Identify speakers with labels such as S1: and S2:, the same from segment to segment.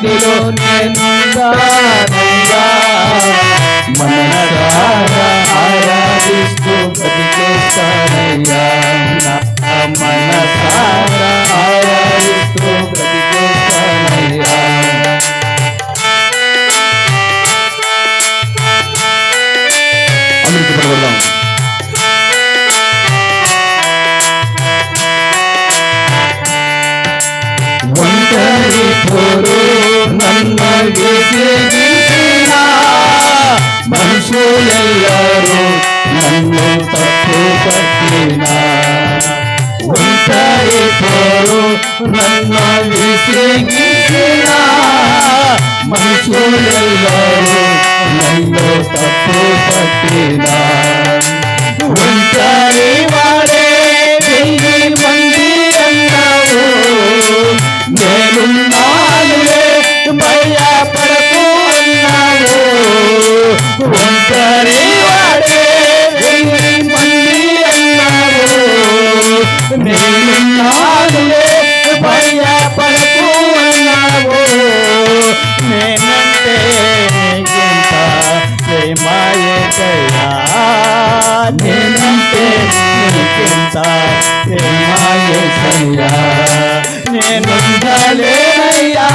S1: సన్నిధిలో మనసారా ఆరాధిస్తూ బతికేస్తానయ్యా మనుషులెల్లరూ నన్ను తప్పు పట్టినా? ఒంటరి పోరు నన్ను విసిగించిన మనుషులెల్లరూ నన్ను తప్పు పట్టినా? నీకింత ప్రేమాయేకయ్యా నేనుండాలేనయ్యా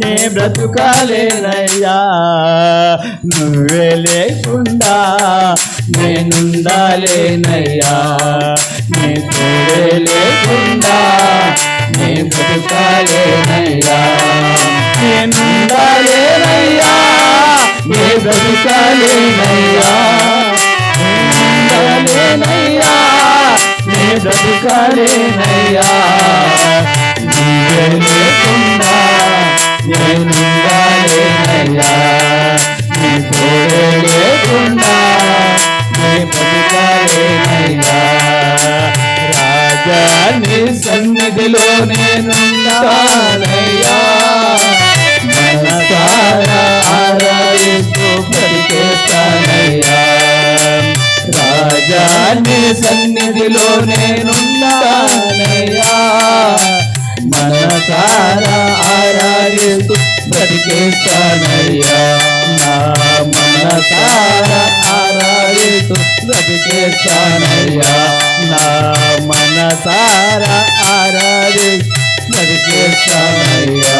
S1: నే బ్రతుకాలేనయ్యా. నువ్వే లేకుండా నేనుండాలేనయ్యా. నే తోడే లేకుండా నే బ్రతుకాలేనయ్యా నేనుండాలేనయ్యా. నే బ్రతుకాలేనయ్యా. బ్రతుకాలేనయ్యా నువ్వే లేకుండా నేనుండాలేనయ్యా నీ తోడే లేకుండా నే బ్రతుకాలేనయ్యా రాజా నీ సన్నిధిలో నేనుండాలయ్యా. మనసారా ఆరాధిస్తూ నీ సన్నిధిలో నేనున్నానయ్యా. మనసారా ఆరాధిస్తూ బ్రతికేస్తానయ్యా. నా మనసారా ఆరాధిస్తూ బ్రతికేస్తానయ్యా. నా మనసారా ఆరాధిస్తూ బ్రతికేస్తానయ్యా.